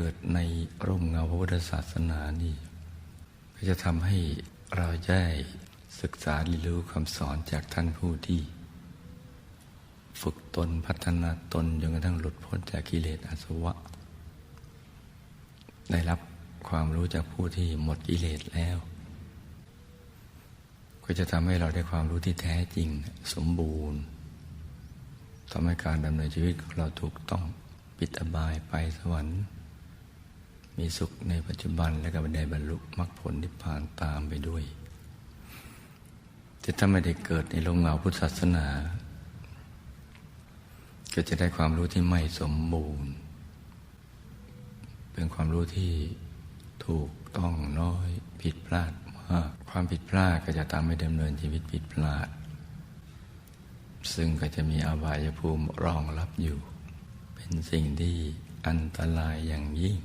เกิดในร่มเงาพระพุทธศาสนานี่ ก็จะทำให้เราได้ศึกษาเรียนรู้คำสอนจากท่านผู้ที่ ฝึกตนพัฒนาตนจนกระทั่งหลุดพ้นจากกิเลสอาสวะ ได้รับความรู้จากผู้ที่หมดกิเลสแล้ว ก็จะทำให้เราได้ความรู้ที่แท้จริงสมบูรณ์ทำให้การดำเนินชีวิตของเราถูกต้องปิดอบายไปสวรรค์ มีสุขในปัจจุบันและก็ได้บรรลุมรรคผลนิพพานตามไปด้วย แต่ถ้าไม่ได้เกิดในโลงเงาพุทธศาสนา ก็จะได้ความรู้ที่ไม่สมบูรณ์ เป็นความรู้ที่ถูกต้องน้อยผิดพลาดมากความผิดพลาดก็จะทำให้ดำเนินชีวิตผิดพลาด ซึ่งก็จะมีอบายภูมิรองรับอยู่ เป็นสิ่งที่อันตรายอย่างยิ่ง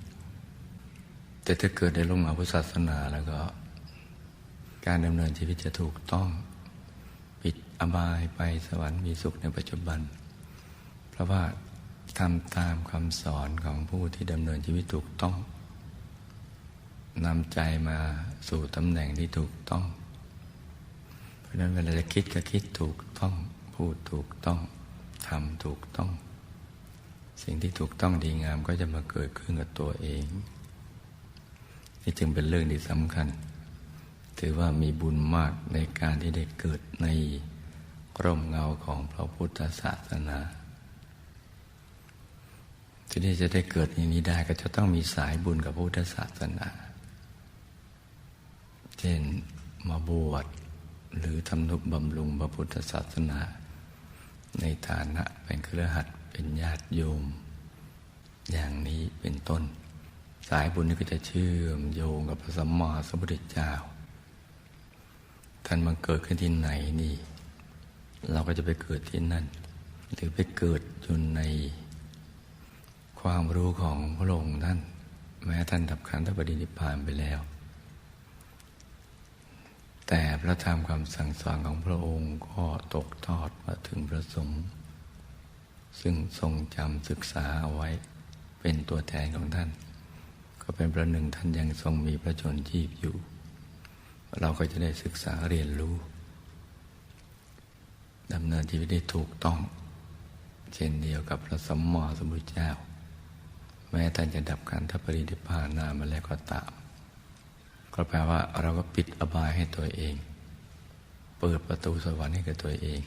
แต่ถ้าเกิดได้ลงมาพุทธศาสนาแล้วก็ การดำเนินชีวิตจะถูกต้อง ปิดอบายไปสวรรค์มีสุขในปัจจุบัน เพราะว่าทำตามคำสอนของผู้ที่ดำเนินชีวิตถูกต้องนำใจมาสู่ตำแหน่งที่ถูกต้อง เพราะฉะนั้นเวลาจะคิดก็คิดถูกต้อง พูดถูกต้องทำถูกต้อง สิ่งที่ถูกต้องดีงามก็จะมาเกิดขึ้นกับตัวเอง นี่จึงเป็นเรื่องที่สำคัญ ถือว่ามีบุญมากในการที่ได้เกิดในร่มเงาของพระพุทธศาสนา ที่นี่จะได้เกิดอย่างนี้ได้ก็จะต้องมีสายบุญกับพุทธศาสนา เช่นมาบวชหรือทำนุบำรุงพระพุทธศาสนา ในฐานะเป็นเครือขัดเป็นญาติโยม อย่างนี้เป็นต้น สายบุญนี้ก็จะเชื่อมโยงกับพระสัมมาสัมพุทธเจ้า ท่านมาเกิดขึ้นที่ไหนนี่ เราก็จะไปเกิดที่นั่น หรือไปเกิดอยู่ในความรู้ของพระองค์ท่าน แม้ท่านดับขันธปรินิพพานไปแล้ว แต่พระธรรมคำสั่งสอนของพระองค์ก็ตกทอดมาถึงพระสงฆ์ซึ่งทรงจำศึกษาเอาไว้เป็นตัวแทนของท่าน ก็เป็นประหนึ่งท่านยังทรงมีพระชนชีพอยู่ เราก็จะได้ศึกษาเรียนรู้ดำเนินชีวิตได้ถูกต้อง เช่นเดียวกับพระสัมมาสัมพุทธเจ้า แม้ท่านจะดับขันธปรินิพพานนามาแล้วก็ตาม ก็แปลว่าเราก็ปิดอบายให้ตัวเอง เปิดประตูสวรรค์ให้กับตัวเอง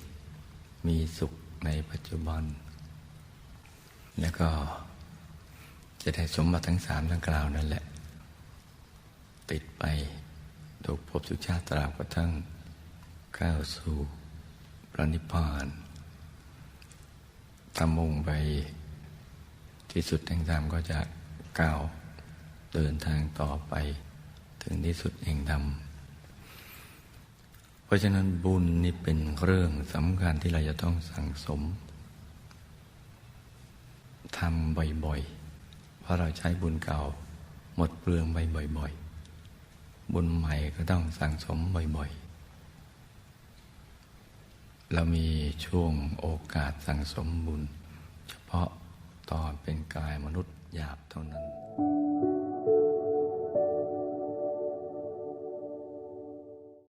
มีสุขในปัจจุบัน แล้วก็ จะได้สมบัติทั้งสามทั้งกล่าวนั่นแหละ ติดไปถูกพบสุชาติตราบกระทั่งก้าวสู่พระนิพพานทำมุ่งไปที่สุดแห่งธรรมก็จะก้าวเดินทางต่อไปถึงที่สุดแห่งธรรมเพราะฉะนั้นบุญนี่เป็นเรื่องสำคัญที่เราจะต้องสั่งสมทำบ่อยๆ เพราะเราใช้บุญเก่าหมดเปลืองไปบ่อย ๆ บุญใหม่ก็ต้องสั่งสมบ่อย ๆ เรามีช่วงโอกาสสั่งสมบุญ เฉพาะตอนเป็นกายมนุษย์หยาบเท่านั้น